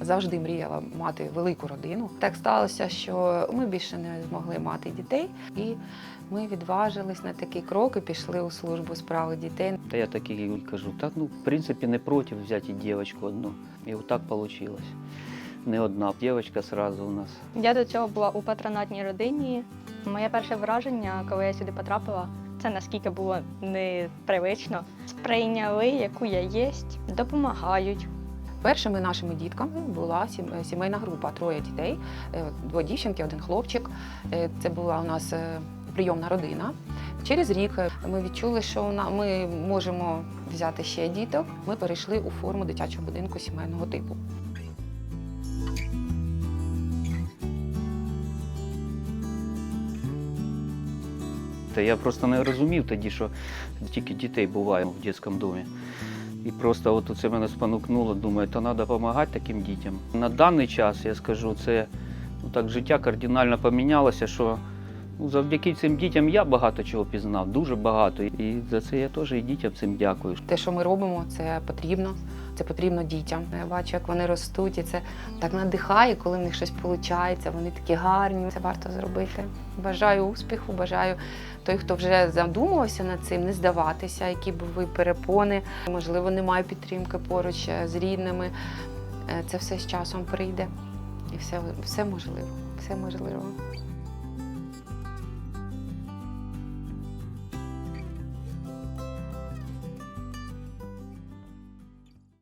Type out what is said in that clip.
завжди мріяла мати велику родину. Так сталося, що ми більше не змогли мати дітей, і ми відважились на такий крок і пішли у службу справи дітей. Та я так і кажу, так ну, в принципі, не проти взяти дівчинку одну. І отак вийшло. Не одна дівчинка сразу у нас. Я до цього була у патронатній родині. Моє перше враження, коли я сюди потрапила, це наскільки було непривично. Сприйняли, яку я єсть, допомагають. Першими нашими дітками була сімейна група, троє дітей, е, дівчинки, один хлопчик. Е, Це була у нас е, прийомна родина. Через рік е, ми відчули, що ми можемо взяти ще діток. Ми перейшли у форму дитячого будинку сімейного типу. Я просто не розумів тоді, що тільки дітей буває в дитячому домі. І просто от це мене спонукнуло, думаю, то треба допомагати таким дітям. На даний час я скажу, це ну, так життя кардинально помінялося, що завдяки цим дітям я багато чого пізнав, дуже багато. І за це я теж і дітям цим дякую. Те, що ми робимо, це потрібно. Це потрібно дітям. Я бачу, як вони ростуть, і це так надихає, коли в них щось виходить. Вони такі гарні. Це варто зробити. Бажаю успіху, бажаю той, хто вже задумувався над цим, не здаватися, які були перепони. Можливо, немає підтримки поруч е, з рідними. Е, Це все з часом прийде. І все, все можливо. Все можливо.